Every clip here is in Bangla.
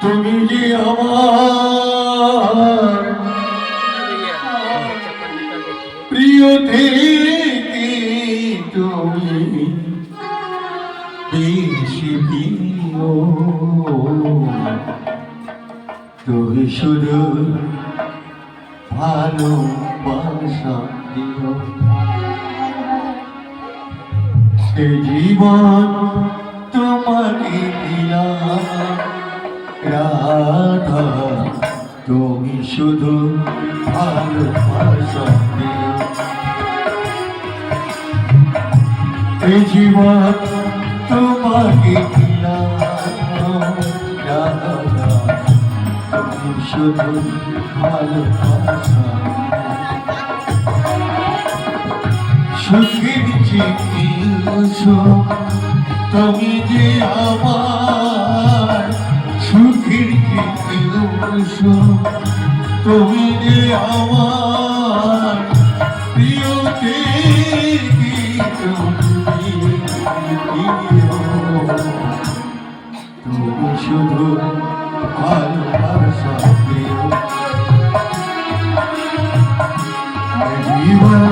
তুমি যে আমার প্রিয় থেকে তুমি বেশি তুমি শুধু দিও। সে জীবন তোমাকে দিলাম। রাধা, তুমি শুধু ভালোবাসা দিও। জীবন তোমাকে তুমি শুধু ভালোবাসা সুখের চিকিৎস তুমি যে আমার তুমি যে আমার প্রিয় থেকে তুমি। শুধু জীবন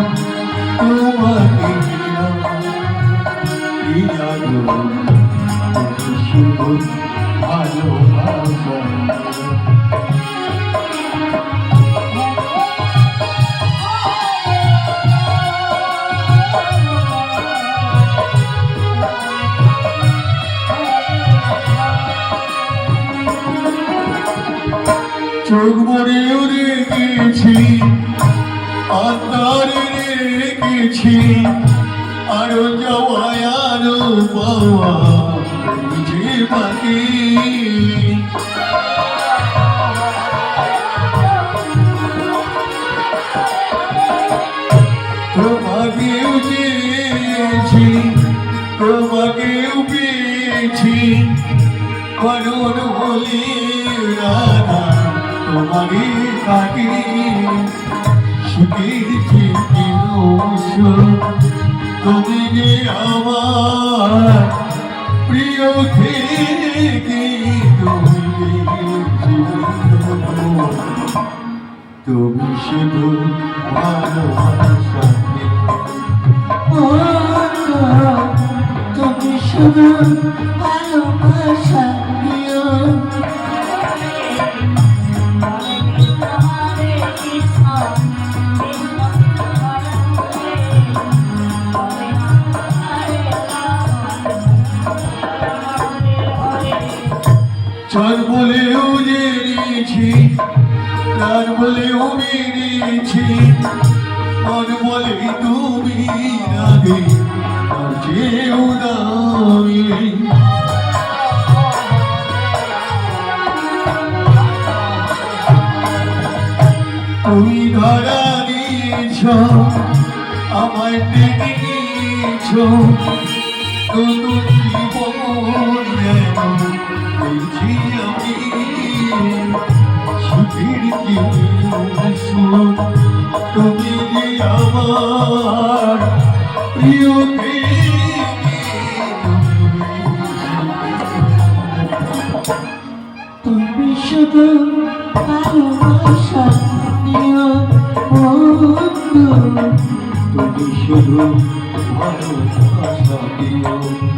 চোখ মরেও রেখেছি আন্ধারে রেখেছি, আরও যাওয়ায়, আরও পাওয়া বুঝে বাকি তোমাকেও পেয়েছি বলি রাধা তোমারই কাটি সুখের থেকে তুমি যে আমার প্রিয় থেকে তুমি শুধু ভালোবাসা তুমি শুধু ভালোবাসা চার বলেও জেনেছি প্রাণ বলেও মেনেছি মন বলে তুমি রাধে আর যেও দামি তুমি ধরা দিয়েছ, আমায় টেনে নিয়েছ। নতুন জীবন পেয়েছি আমি জীবন তুমি আমার প্রিয় তুমি শুধু ভালোবাসা দিও বন্ধু তুমি শুধু ভালোবাসা দিও